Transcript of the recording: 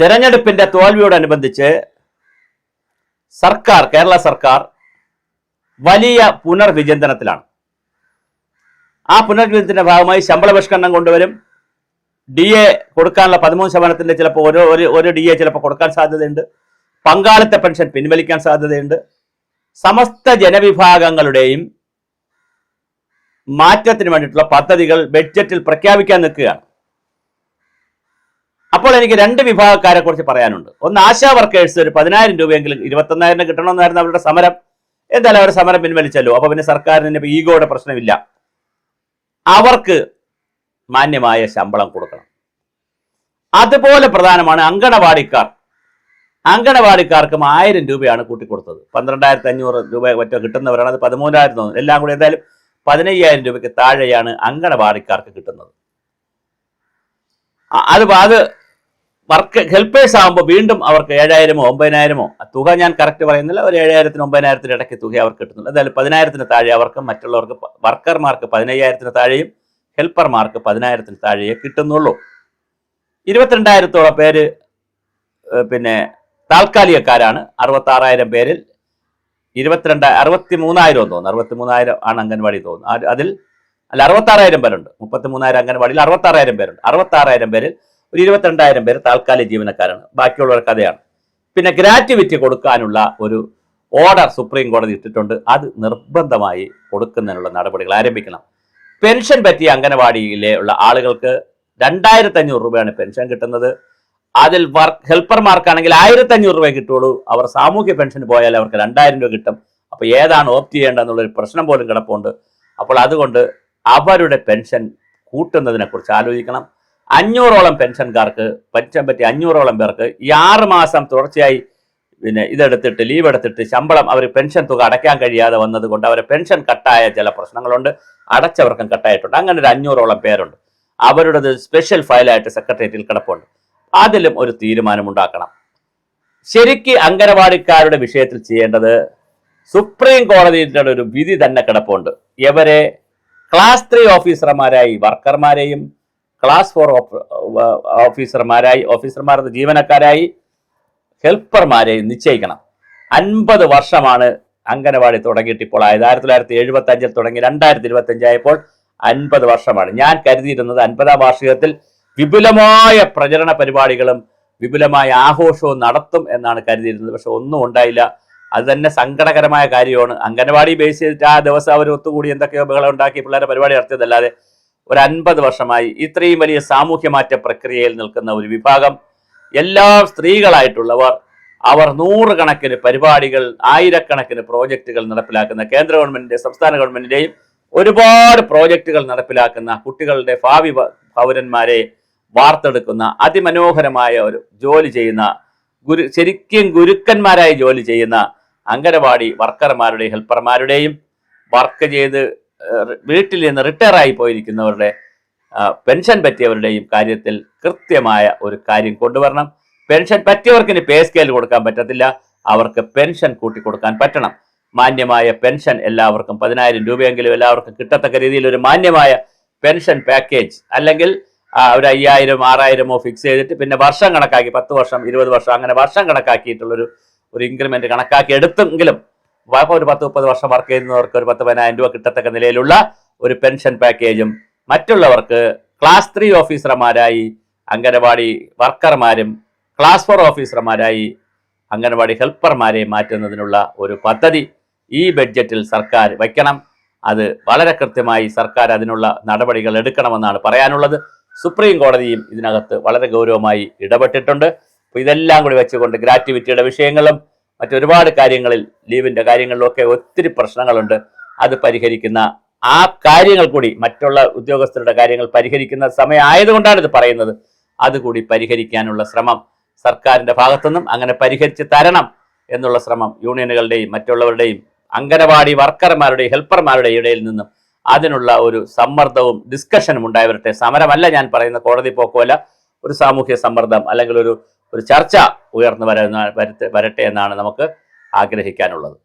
തെരഞ്ഞെടുപ്പിന്റെ തോൽവിയോടനുബന്ധിച്ച് സർക്കാർ കേരള സർക്കാർ വലിയ പുനർവിചിന്തനത്തിലാണ്. ആ പുനർവിചിന്തനത്തിന്റെ ഭാഗമായി ശമ്പള പരിഷ്കരണം കൊണ്ടുവരും. ഡി എ കൊടുക്കാനുള്ള പതിമൂന്ന് ശതമാനത്തിന്റെ ചിലപ്പോൾ ഒരു ഒരു ഒരു ഡി എ ചിലപ്പോൾ കൊടുക്കാൻ സാധ്യതയുണ്ട്. പങ്കാളിത്ത പെൻഷൻ പിൻവലിക്കാൻ സാധ്യതയുണ്ട്. സമസ്ത ജനവിഭാഗങ്ങളുടെയും മാറ്റത്തിന് വേണ്ടിയിട്ടുള്ള പദ്ധതികൾ ബഡ്ജറ്റിൽ പ്രഖ്യാപിക്കാൻ നിൽക്കുകയാണ്. അപ്പോൾ എനിക്ക് രണ്ട് വിഭാഗക്കാരെ കുറിച്ച് പറയാനുണ്ട്. ഒന്ന് ആശാ വർക്കേഴ്സ് ഒരു പതിനായിരം രൂപയെങ്കിലും ഇരുപത്തൊന്നായിരം കിട്ടണമെന്നായിരുന്നു അവരുടെ സമരം. എന്തായാലും അവരുടെ സമരം പിൻവലിച്ചല്ലോ. അപ്പൊ പിന്നെ സർക്കാരിന് ഈഗോയുടെ പ്രശ്നമില്ല. അവർക്ക് മാന്യമായ ശമ്പളം കൊടുക്കണം. അതുപോലെ പ്രധാനമാണ് അങ്കണവാടിക്കാർ. അങ്കണവാടിക്കാർക്കും ആയിരം രൂപയാണ് കൂട്ടിക്കൊടുത്തത്. പന്ത്രണ്ടായിരത്തി അഞ്ഞൂറ് രൂപ മറ്റോ കിട്ടുന്നവരാണ്. അത് പതിമൂന്നായിരം തോന്നുന്നു. എല്ലാം കൂടി എന്തായാലും പതിനയ്യായിരം രൂപയ്ക്ക് താഴെയാണ് അങ്കണവാടിക്കാർക്ക് കിട്ടുന്നത്. അത് അത് വർക്ക് ഹെൽപ്പേഴ്സ് ആകുമ്പോൾ വീണ്ടും അവർക്ക് ഏഴായിരമോ ഒമ്പതിനായിരമോ തുക ഞാൻ കറക്റ്റ് പറയുന്നില്ല. ഒരു ഏഴായിരത്തിന് ഒമ്പതിനായിരത്തിന് ഇടയ്ക്ക് തുക അവർക്ക് കിട്ടുന്നുണ്ട്. അതായത് പതിനായിരത്തിന് താഴെ അവർക്കും മറ്റുള്ളവർക്ക് വർക്കർമാർക്ക് പതിനയ്യായിരത്തിന് താഴെയും ഹെൽപ്പർമാർക്ക് പതിനായിരത്തിന് താഴെയേ കിട്ടുന്നുള്ളൂ. ഇരുപത്തിരണ്ടായിരത്തോളം പേര് പിന്നെ താൽക്കാലികക്കാരാണ്. അറുപത്താറായിരം പേരിൽ ഇരുപത്തിരണ്ട് അറുപത്തി മൂന്നായിരം തോന്നുന്നു. അറുപത്തി മൂന്നായിരം ആണ് അംഗൻവാടി തോന്നുന്നു. അതിൽ അല്ല അറുപത്താറായിരം പേരുണ്ട്. മുപ്പത്തി മൂന്നായിരം അംഗൻവാടിയിൽ അറുപത്താറായിരം പേരുണ്ട്. അറുപത്താറായിരം പേരിൽ ഒരു ഇരുപത്തിരണ്ടായിരം പേര് താൽക്കാലിക ജീവനക്കാരാണ്. ബാക്കിയുള്ളവർ കഥയാണ്. പിന്നെ ഗ്രാറ്റുവിറ്റി കൊടുക്കാനുള്ള ഒരു ഓർഡർ സുപ്രീം കോടതി ഇട്ടിട്ടുണ്ട്. അത് നിർബന്ധമായി കൊടുക്കുന്നതിനുള്ള നടപടികൾ ആരംഭിക്കണം. പെൻഷൻ പറ്റിയ അംഗനവാടിയിലെ ഉള്ള ആളുകൾക്ക് രണ്ടായിരത്തി അഞ്ഞൂറ് രൂപയാണ് പെൻഷൻ കിട്ടുന്നത്. അതിൽ വർക്ക് ഹെൽപ്പർമാർക്കാണെങ്കിൽ ആയിരത്തി അഞ്ഞൂറ് രൂപ കിട്ടുള്ളൂ. അവർ സാമൂഹ്യ പെൻഷൻ പോയാൽ അവർക്ക് രണ്ടായിരം രൂപ കിട്ടും. അപ്പോൾ ഏതാണ് ഓപ്റ്റ് ചെയ്യേണ്ടതെന്നുള്ളൊരു പ്രശ്നം പോലും കിടപ്പുണ്ട്. അപ്പോൾ അതുകൊണ്ട് അവരുടെ പെൻഷൻ കൂട്ടുന്നതിനെക്കുറിച്ച് ആലോചിക്കണം. അഞ്ഞൂറോളം പെൻഷൻകാർക്ക് പെൻഷൻ പറ്റിയ അഞ്ഞൂറോളം പേർക്ക് ഈ ആറ് മാസം തുടർച്ചയായി പിന്നെ ഇതെടുത്തിട്ട് ലീവ് എടുത്തിട്ട് ശമ്പളം അവർ പെൻഷൻ തുക അടയ്ക്കാൻ കഴിയാതെ വന്നത് കൊണ്ട് അവരെ പെൻഷൻ കട്ടായ ചില പ്രശ്നങ്ങളുണ്ട്. അടച്ചവർക്കും കട്ടായിട്ടുണ്ട്. അങ്ങനെ ഒരു അഞ്ഞൂറോളം പേരുണ്ട്. അവരുടേത് സ്പെഷ്യൽ ഫയലായിട്ട് സെക്രട്ടേറിയറ്റിൽ കിടപ്പുണ്ട്. അതിലും ഒരു തീരുമാനമുണ്ടാക്കണം. ശരിക്ക് അംഗനവാടിക്കാരുടെ വിഷയത്തിൽ ചെയ്യേണ്ടത് സുപ്രീം കോടതിയുടെ ഒരു വിധി തന്നെ കിടപ്പുണ്ട്. ഇവരെ ക്ലാസ് ത്രീ ഓഫീസർമാരായി വർക്കർമാരെയും ക്ലാസ് ഫോർ ഓഫീസർമാരായി ഓഫീസർമാരുടെ ജീവനക്കാരായി ഹെൽപ്പർമാരെയും നിശ്ചയിക്കണം. അൻപത് വർഷമാണ് അംഗനവാടി തുടങ്ങിയിട്ട് ഇപ്പോൾ ആയത്. ആയിരത്തി തൊള്ളായിരത്തി എഴുപത്തി അഞ്ചിൽ തുടങ്ങി. രണ്ടായിരത്തി ഇരുപത്തി അഞ്ചായപ്പോൾ അൻപത് വർഷമാണ്. ഞാൻ കരുതിയിരുന്നത് അൻപതാം വാർഷികത്തിൽ വിപുലമായ പ്രചരണ പരിപാടികളും വിപുലമായ ആഘോഷവും നടത്തും എന്നാണ് കരുതിയിരുന്നത്. പക്ഷെ ഒന്നും ഉണ്ടായില്ല. അത് തന്നെ സങ്കടകരമായ കാര്യമാണ്. അംഗനവാടി ബേസ് ചെയ്തിട്ട് ആ ദിവസം അവർ ഒത്തുകൂടി എന്തൊക്കെയോ ബഹളം ഉണ്ടാക്കി പിള്ളേരെ പരിപാടി നടത്തിയതല്ലാതെ ഒരു അൻപത് വർഷമായി ഇത്രയും വലിയ സാമൂഹ്യ മാറ്റ പ്രക്രിയയിൽ നിൽക്കുന്ന ഒരു വിഭാഗം എല്ലാ സ്ത്രീകളായിട്ടുള്ളവർ അവർ നൂറുകണക്കിന് പരിപാടികൾ ആയിരക്കണക്കിന് പ്രോജക്റ്റുകൾ നടപ്പിലാക്കുന്ന കേന്ദ്ര ഗവൺമെന്റിന്റെ സംസ്ഥാന ഗവൺമെന്റിന്റെയും ഒരുപാട് പ്രോജക്റ്റുകൾ നടപ്പിലാക്കുന്ന കുട്ടികളുടെ ഭാവി പൗരന്മാരെ വാർത്തെടുക്കുന്ന അതിമനോഹരമായ ഒരു ജോലി ചെയ്യുന്ന ഗുരു ശരിക്കും ഗുരുക്കന്മാരായി ജോലി ചെയ്യുന്ന അംഗനവാടി വർക്കർമാരുടെയും ഹെൽപ്പർമാരുടെയും വർക്ക് ചെയ്ത് വീട്ടിൽ നിന്ന് റിട്ടയർ ആയി പോയിരിക്കുന്നവരുടെ പെൻഷൻ പറ്റിയവരുടെയും കാര്യത്തിൽ കൃത്യമായ ഒരു കാര്യം കൊണ്ടുവരണം. പെൻഷൻ പറ്റിയവർക്ക് ഇനി പേ സ്കെയിൽ കൊടുക്കാൻ പറ്റത്തില്ല. അവർക്ക് പെൻഷൻ കൂട്ടി കൊടുക്കാൻ പറ്റണം. മാന്യമായ പെൻഷൻ എല്ലാവർക്കും പതിനായിരം രൂപയെങ്കിലും എല്ലാവർക്കും കിട്ടത്തക്ക രീതിയിൽ ഒരു മാന്യമായ പെൻഷൻ പാക്കേജ് അല്ലെങ്കിൽ ഒരു അയ്യായിരം ആറായിരമോ ഫിക്സ് ചെയ്തിട്ട് പിന്നെ വർഷം കണക്കാക്കി പത്ത് വർഷം ഇരുപത് വർഷം അങ്ങനെ വർഷം കണക്കാക്കിയിട്ടുള്ളൊരു ഒരു ഇൻക്രിമെന്റ് കണക്കാക്കി എടുത്തെങ്കിലും വ- ഒരു പത്ത് മുപ്പത് വർഷം വർക്ക് ചെയ്യുന്നവർക്ക് ഒരു പത്ത് പതിനായിരം രൂപ കിട്ടത്തക്ക നിലയിലുള്ള ഒരു പെൻഷൻ പാക്കേജും മറ്റുള്ളവർക്ക് ക്ലാസ് ത്രീ ഓഫീസർമാരായി അംഗനവാടി വർക്കർമാരും ക്ലാസ് ഫോർ ഓഫീസർമാരായി അംഗനവാടി ഹെൽപ്പർമാരെ മാറ്റുന്നതിനുള്ള ഒരു പദ്ധതി ഈ ബഡ്ജറ്റിൽ സർക്കാർ വയ്ക്കണം. അത് വളരെ കൃത്യമായി സർക്കാർ അതിനുള്ള നടപടികൾ എടുക്കണമെന്നാണ് പറയാനുള്ളത്. സുപ്രീം കോടതിയും ഇതിനകത്ത് വളരെ ഗൗരവമായി ഇടപെട്ടിട്ടുണ്ട്. അപ്പോൾ ഇതെല്ലാം കൂടി വെച്ചുകൊണ്ട് ഗ്രാറ്റുവിറ്റിയുടെ വിഷയങ്ങളും മറ്റൊരുപാട് കാര്യങ്ങളിൽ ലീവിന്റെ കാര്യങ്ങളിലൊക്കെ ഒത്തിരി പ്രശ്നങ്ങളുണ്ട്. അത് പരിഹരിക്കുന്ന ആ കാര്യങ്ങൾ കൂടി മറ്റുള്ള ഉദ്യോഗസ്ഥരുടെ കാര്യങ്ങൾ പരിഹരിക്കുന്ന സമയം ആയതുകൊണ്ടാണ് ഇത് പറയുന്നത്. അതുകൂടി പരിഹരിക്കാനുള്ള ശ്രമം സർക്കാരിന്റെ ഭാഗത്തുനിന്നും അങ്ങനെ പരിഹരിച്ച് തരണം എന്നുള്ള ശ്രമം യൂണിയനുകളുടെയും മറ്റുള്ളവരുടെയും അംഗനവാടി വർക്കർമാരുടെയും ഹെൽപ്പർമാരുടെയും ഇടയിൽ നിന്നും അതിനുള്ള ഒരു സമ്മർദ്ദവും ഡിസ്കഷനും ഉണ്ടായി സമരമല്ല ഞാൻ പറയുന്ന കോടതി പോക്കുമല്ല ഒരു സാമൂഹ്യ സമ്മർദ്ദം അല്ലെങ്കിൽ ഒരു ഒരു ചർച്ച ഉയർന്നു വരുന്ന വരട്ടെ എന്നാണ് നമുക്ക് ആഗ്രഹിക്കാനുള്ളത്.